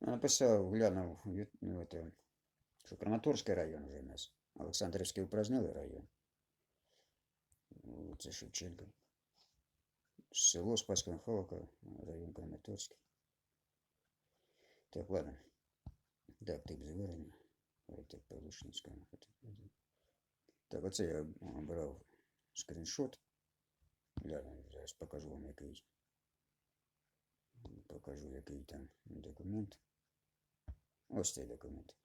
Написав, глянув, ю- ну, що Краматорський район вже у нас. Олександрівський упразднили район. Це Шевченко. Село Спаська Михайловка, район Краматорський. Так, ладно. Так, тип заверення. Так, Павлушинська. Так, оце я брав скріншот. Гляну, зараз покажу вам який. Покажу, який там документ. Ось цей документ.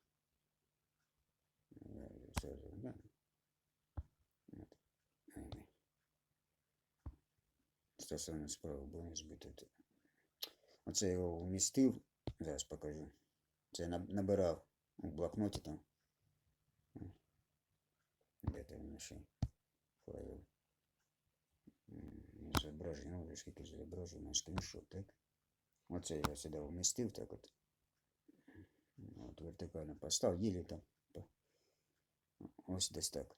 Ага. Стосовно справи було збито. Оце його вмістив, зараз покажу. Це набирав у блокноті там. Де там наші файли? М, Зображення, ну, скільки зображення, скріншот, так? Оце я сюди вмістив, так от. От вертикально поставив, ділі там. Ось десь так.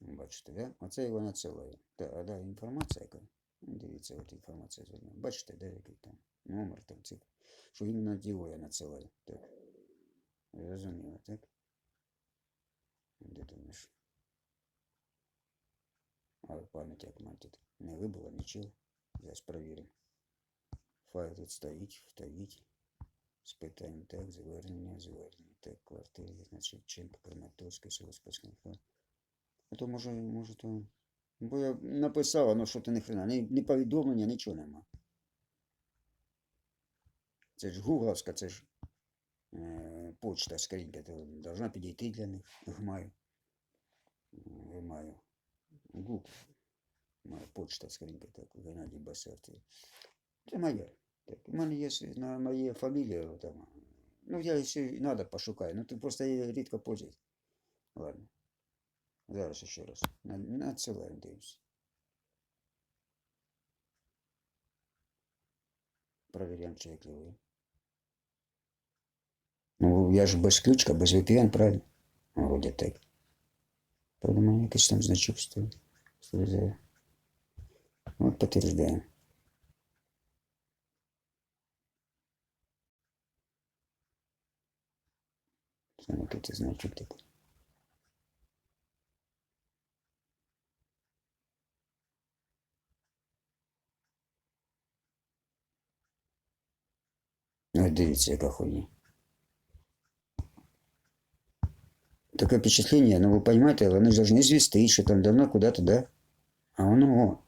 Бачите, да? Оце його надсилаю. Та, да, інформація яка. Дивіться, от інформація звернена. Бачите, де який там номер там цифр. Що іменно його я надсилаю. Так. Зрозуміло, так? Де там наш? А пам'ять як мати. Не вибуло нічого. Зараз перевіримо. Файл тут стоїть, вставіть. З питань так, звернення, звернення. Так, квартири, значить, Шевченко, Краматорський, село Спасний. А то може, може то. Бо я написав, а ну що ти не хрена, ні, ні повідомлення, нічого нема. Це ж гугловська, це ж е, почта скринька, то должна підійти для них. Гмаю. Гмаю. Гугл. Моя почта скринька, так, Геннадій Басар. Це, це моя. Так, у мене є на моє фамілія там. Ну, я ще й надо пошукаю. Ну, ти просто її рідко пользуюсь. Ладно. Зараз ще раз. На- Надсилаємо, дивимось. Проверяем, чи ви. Ну, я ж без ключка, без VPN, правильно? Вроде так. Правда, у якийсь там значок стоїть. Слізає. От підтверждаємо. Це який це значок такий. Ось дивіться, яка хуйня. Таке впечатление, ну вы понимаете, вони ж должны звести, що там давно куда-то, да? А воно, о.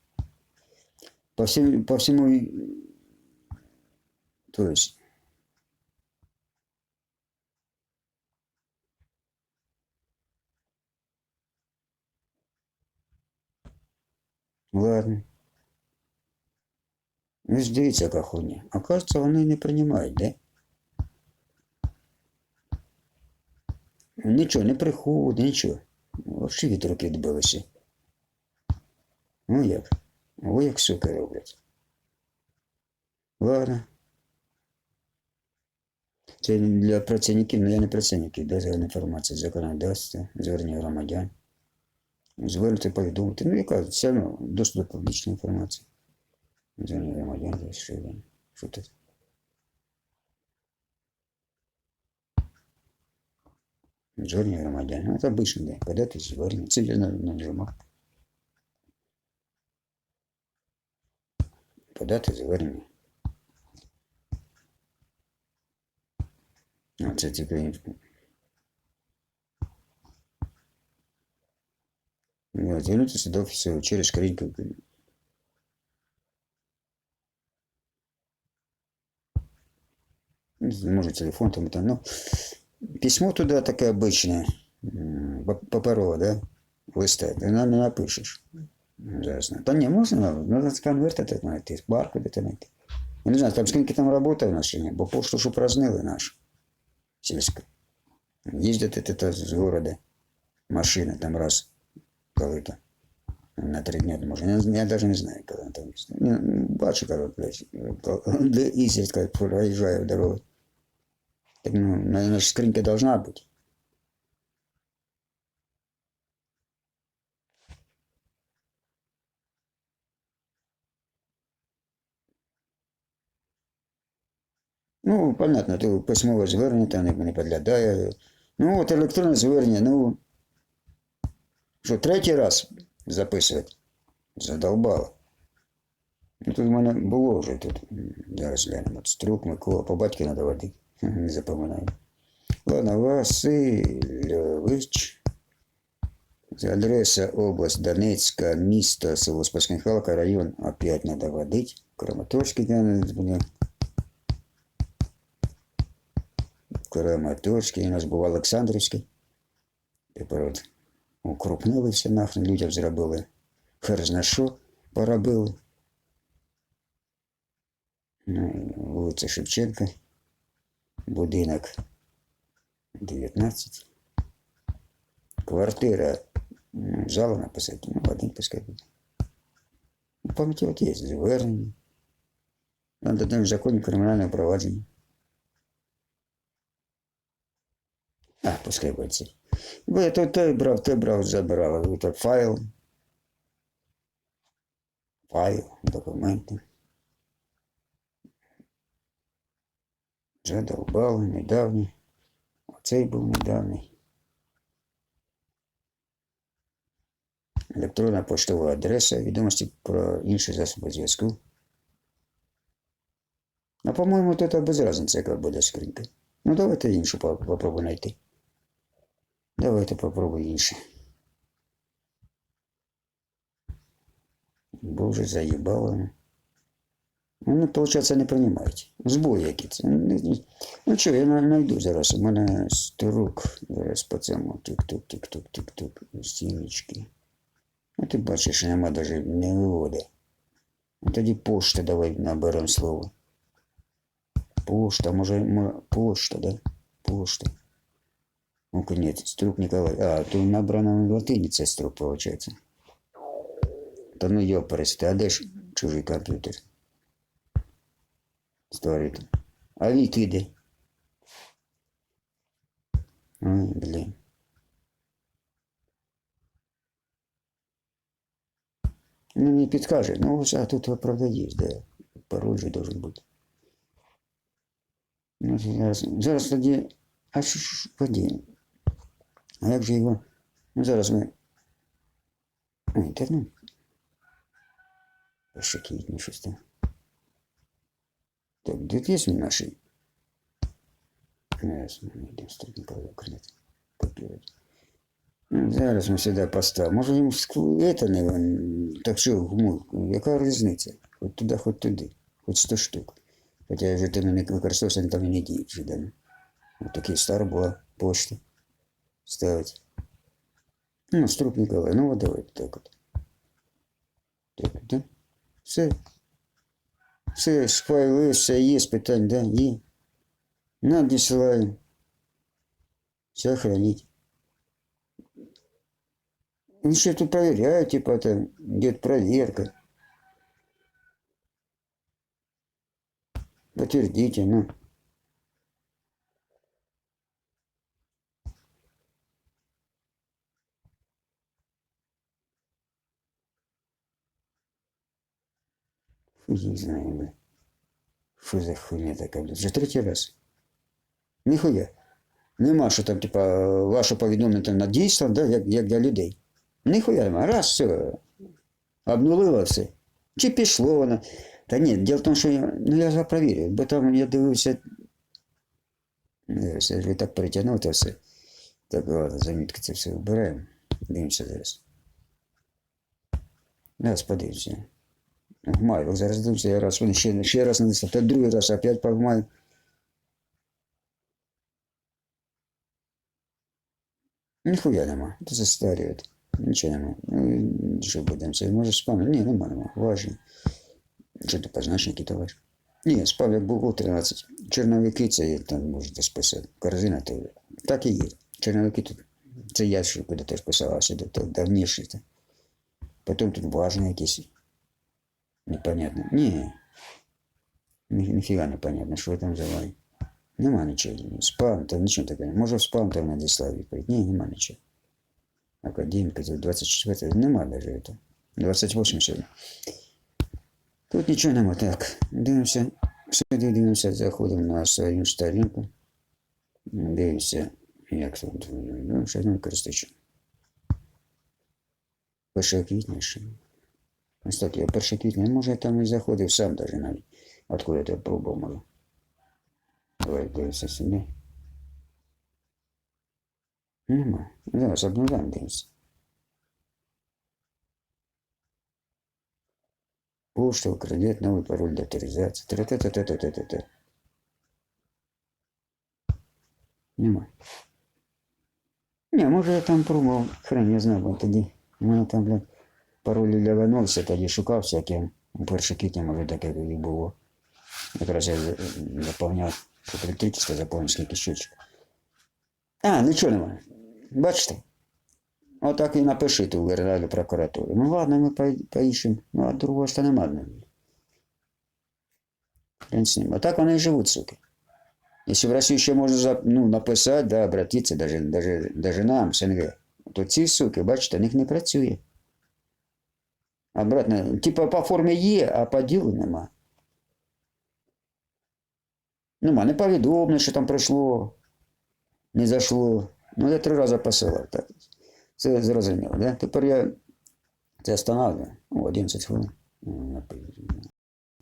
По всему, по всему, то есть, ладно. Ви ж дивіться, яка хуйня. А кажется, вони не приймають, да? Нічого, не приходить, нічого. Взагалі від руки відбилося. Ну як? О, як сука роблять. Ладно. Це для працівників, ну я не працівників, де загальна інформація, законодавства, звернення громадян. Звернути повідомити. Ну, яка все одно доступ до публічної інформації. Звернення громадян, розширення. Що тут? Звернення громадян. Ну, це обично, де. Подати звернення. Це я на- нажимав. Подати звернення. А це тільки інф- Ну, Звернутися до офісу через скриньку. Ну, Може, телефон там, там. Ну, письмо туда такое обычное, м, пап- паперове, да? Листать, ти нам не напишеш. Ясно. Та ні, можна, можна з конверта знайти, з баркоди там знайти. Я не знаю, там скільки там роботи в нас чи ні, бо пошту ж упразднили наш сільську. Їздити ти то з города, машина там раз, коли то. На три дні може. Я, я навіть не знаю, коли там. Ну, Бачу, коли, блядь, де ізредка проїжджаю дорогу. Так, ну, наверное, скринька должна быть. Ну, понятно, то письмове звернення там не підглядає. Ну, от електронне звернення, ну. Що, третій раз записувати? Задолбало. Ну, тут в мене було вже тут. м, Зараз глянемо. От Струк, Микола, по батьку треба водити. Не запам'ятаю. Ладно, Васильович. Адреса область Донецька, місто, село Спасміхалка, район опять надо водить. Краматорський, блин. Краматорський, у нас був Олександрівський. Тепер от Укрупнили все нахрен, людям зробили. Хер що поробили. Ну, вулиця Шевченка, будинок 19. Квартира ну, зала написати, ну, один пускай буде. Ну, пам'яті от є звернення. Надо там в законі кримінального провадження. А, пускай буде це. Бо я то той брав, той брав, забрав. Ото файл. Файл, документи. Задолбали, недавні. Оцей був недавній. Електронна поштова адреса, відомості про інші засоби зв'язку. А по-моєму, тут без різниці, яка буде скринька. Ну, давайте іншу по- попробуй знайти. Давайте попробуй інше. Боже, заїбало. Ну, получается, не приймають. Збої які це. Ну, Ну що, я на- знайду зараз. У мене струк. Зараз по цьому тик-тук, тик-тук, тик-тук. Стіночки. А ти бачиш, нема навіть не виводи. А тоді пошта давай наберемо слово. Пошта, може, мо- пошта, да? Пошта. Ну, конец, струк Николай. А, тут набрано в латинице струк, получается. Та ну ёпарасти, а де ж чужий комп'ютер? Створити. А вік де? Ой, блін. Ну, не підкаже. Ну, а тут правда є, да. Пароль же должен бути. Ну, зараз, зараз тоді. А що ж тоді? А як же його? Ну, зараз ми. Ой, та ну. Ще квітні щось там. Так, де є наші? Ясно, не йдемо стрітника виконати. Копірувати. Ну, зараз ми сюди поставимо. Може ск- это не так що, гуму, яка різниця? Хоч туди, хоч туди, хоч 100 штук. Хоча вже тими не використовувався, там і не діють вже давно. Ось такий стар була пошта. Ставить. Ну, струп Николай, ну вот давайте так от. Так, от, да? Все. Все, файли, все є, питань, да, є. Надіслаємо. Все хранить. Ну, что тут проверяют, типа, там, идет проверка. Подтвердите, ну. Не знаю, бля. Що за хуйня така, блядь? Вже третій раз. Ніхуя. Нема, що там, типа, ваше повідомлення там надійсно, да, як, як для людей. Ніхуя нема. Раз, все. Обнулило все. Чи пішло воно. Та ні, діло в тому, що я, ну, я провірив, бо там я дивився. Зараз я ж так перетягнув це все. Так, ладно, замітки це все вбираємо. Дивимося зараз. Зараз подивимося. Гмаю, зараз дивимося, я раз, вони ще, ще раз надіслав, та другий раз опять погмаю. Ніхуя нема. Це застарює. Нічого нема. Ну, що будемо це? Може спам? Ні, нема, нема. Важно. Що ти позначники товар? Ні, спав як було 13. Черновики це є, там можете списати. Корзина то так і є. Черновики тут. Це я ще куди теж писався, давніше. Потім тут важно якісь. Непонятно. Ні- Ніфіга непонятно, що там за лай. Нема нічого. Спам, там нічого такого. Може в спам там надіслав відповідь. Ні, нема нічого. Академіка, це 24 нема навіть це. 28 сьогодні. Тут нічого нема. Так, дивимося. Сюди дивимося, заходимо на свою сторінку. Дивимося, як тут. Ну, ще одну користуючи. 1 квітня ще. Кстати, я 1 квітня, може, я там і заходив сам даже навіть. Откуда я пробував, може. Давай дивимося сюди. Нема. Зараз обновляємо дивимося. Почта, кредит, новый пароль для авторизации. Тра-та-та-та-та-та-та. Нема. Не, може я там пробував, хрен я знаю, бо тоді. У мене там, блядь, Паролі для виносся, тоді шукав всяке. У перші квітня, може, таке тоді було. Якраз я заповняв, щоб електричество заповнив скільки щучок. А, нічого немає. Бачите? Отак і напишіть у Генеральну прокуратуру. Ну ладно, ми по- поїшемо. Ну, а другого ж то нема. ну. Хрен з ним. А так вони і живуть, суки. Якщо в Росії ще можна ну, написати, да, обратитися, даже, даже нам, СНГ, то ці суки, бачите, в них не працює. Обратно, типа по формі є, а по ділу нема. Нема, не повідомлено, що там пройшло, не зайшло. Ну, я три рази посилав. Так. Це зрозуміло, да? Тепер я це встановлюю. О, 11 хвилин.